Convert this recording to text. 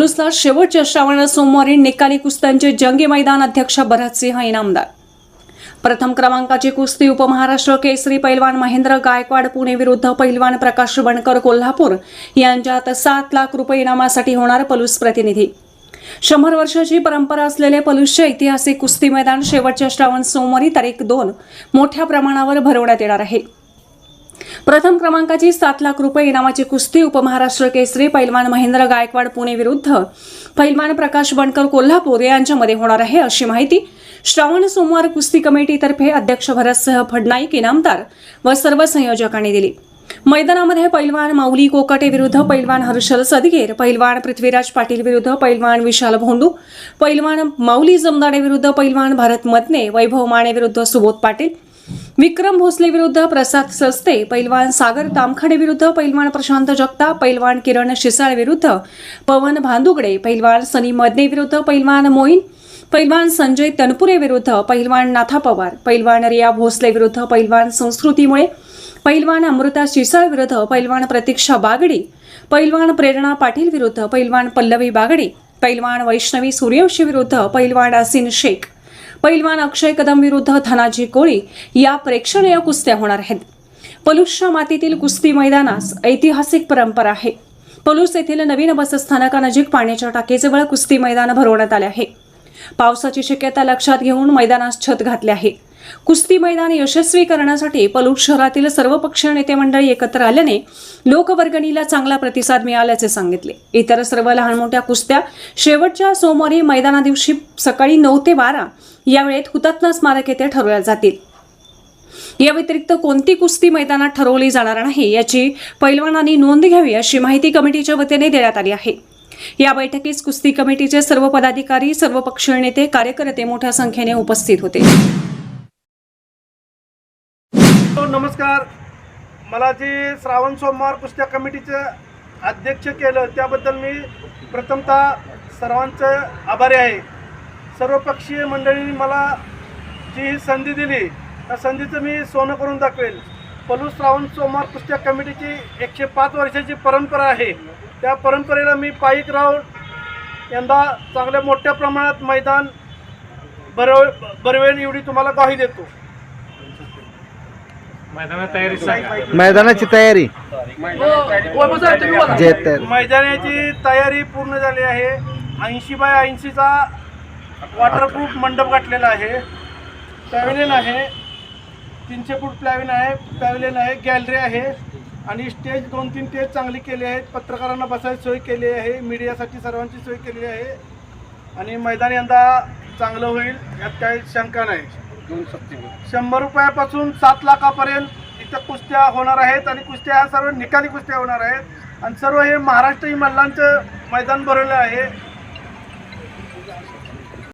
पोलूसला शेवटच्या श्रावण सोमवारी निकाली कुस्त्यांचे जंगी मैदान अध्यक्ष भरतसिंह इनामदार. प्रथम क्रमांकाची कुस्ती उपमहाराष्ट्र केसरी पैलवान महेंद्र गायकवाड पुणे विरुद्ध पैलवान प्रकाश बणकर कोल्हापूर यांच्यात सात लाख रुपये इनामासाठी होणार पलूस प्रतिनिधी. शंभर वर्षाची परंपरा असलेले पलूसचे ऐतिहासिक कुस्ती मैदान शेवटच्या श्रावण सोमवारी तारीख दोन मोठ्या प्रमाणावर भरवण्यात येणार आहे. प्रथम क्रमांकाची सात लाख रुपये इनामाची कुस्ती उपमहाराष्ट्र केसरी पैलवान महेंद्र गायकवाड पुणे विरुद्ध. पैलवान प्रकाश बनकर कोल्हापूर यांच्यामध्ये होणार आहे अशी माहिती. श्रावण सोमवार कुस्ती कमिटीतर्फे अध्यक्ष भरतसह फडनाईक इनामदार व सर्व संयोजकांनी दिली. मैदानामध्ये पैलवान माऊली कोकाटे विरुद्ध पैलवान हर्षल सदगीर पैलवान पृथ्वीराज पाटील विरुद्ध पैलवान विशाल भोंडू पैलवान माऊली जमदाडे विरुद्ध पैलवान भारत मतने वैभव माने विरुद्ध सुबोध पाटील विक्रम भोसले विरुद्ध प्रसाद सस्ते पैलवान सागर तामखाडे विरुद्ध पैलवान प्रशांत जगताप पैलवान किरण शिसाळ विरुद्ध पवन भांदुगडे पैलवान सनी मदने विरुद्ध पैलवान मोईन पैलवान संजय तनपुरे विरुद्ध पैलवान नाथा पवार पैलवान रिया भोसले विरुद्ध पैलवान संस्कृतीमुळे पैलवान अमृता शिसाळ विरुद्ध पैलवान प्रतीक्षा बागडी पैलवान प्रेरणा पाटील विरुद्ध पैलवान पल्लवी बागडी पैलवान वैष्णवी सूर्यवंशी विरुद्ध पैलवान असिन शेख. पैलवान अक्षय कदम विरुद्ध धनाजी कोळी या प्रेक्षणीय कुस्त्या होणार आहेत. पलूसच्या मातीतील कुस्ती मैदानास ऐतिहासिक परंपरा आहे. पलूस येथील नवीन बसस्थानकानजीक पाण्याच्या टाकीजवळ कुस्ती मैदान भरवण्यात आले आहे. पावसाची शक्यता लक्षात घेऊन मैदानास छत घातले आहे. कुस्ती मैदान यशस्वी करण्यासाठी पलूट शहरातील सर्व पक्षीय नेते मंडळी एकत्र आल्याने लोकवर्गणीला चांगला प्रतिसाद मिळाल्याचे सांगितले. इतर सर्व लहान मोठ्या कुस्त्या शेवटच्या सोमवारी मैदाना दिवशी सकाळी नऊ ते बारा या वेळेत हुतात्मा स्मारक येथे ठरवल्या जातील. या व्यतिरिक्त कोणती कुस्ती मैदानात ठरवली जाणार नाही याची पैलवानांनी नोंद घ्यावी अशी माहिती कमिटीच्या वतीने देण्यात आली आहे. या बैठकीस कुस्ती कमिटीचे सर्व पदाधिकारी सर्व पक्षीय नेते कार्यकर्ते मोठ्या संख्येने उपस्थित होते. नमस्कार. मला जे श्रावण सोमवार कुस्त्या कमिटीचं अध्यक्ष केलं त्याबद्दल मी प्रथमतः सर्वांचं आभारी आहे. सर्वपक्षीय मंडळींनी मला जी ही संधी दिली त्या संधीचं मी सोनं करून दाखवेल. पलू श्रावण सोमवार कुस्त्या कमिटीची एकशे पाच वर्षाची परंपरा आहे. त्या परंपरेला मी पायिक राहून यंदा चांगल्या मोठ्या प्रमाणात मैदान भरव भरवेल एवढी तुम्हाला ग्वाही देतो. मैदानात तयारी सांगा. मैदानाची तयारी. जे मैदानाची तयारी पूर्ण झाली आहे. ऐंशी बाय ऐंशीचा वॉटरप्रूफ मंडप गाठलेला आहे. पॅव्हलियन आहे. तीनशे फूट प्लॅव्हलियन आहे. पॅव्हलियन आहे. गॅलरी आहे. आणि स्टेज दोन तीन स्टेज चांगली केली आहेत. पत्रकारांना बसायची सोय केली आहे. मीडियासाठी सर्वांची सोय केलेली आहे. आणि मैदान यंदा चांगलं होईल यात काही शंका नाही. शंभर रुपयापासून सात लाखापर्यंत इथं कुस्त्या होणार आहेत आणि कुस्त्या ह्या सर्व निकाली कुस्त्या होणार आहेत. आणि सर्व हे महाराष्ट्र मल्लांचं मैदान भरवलं आहे.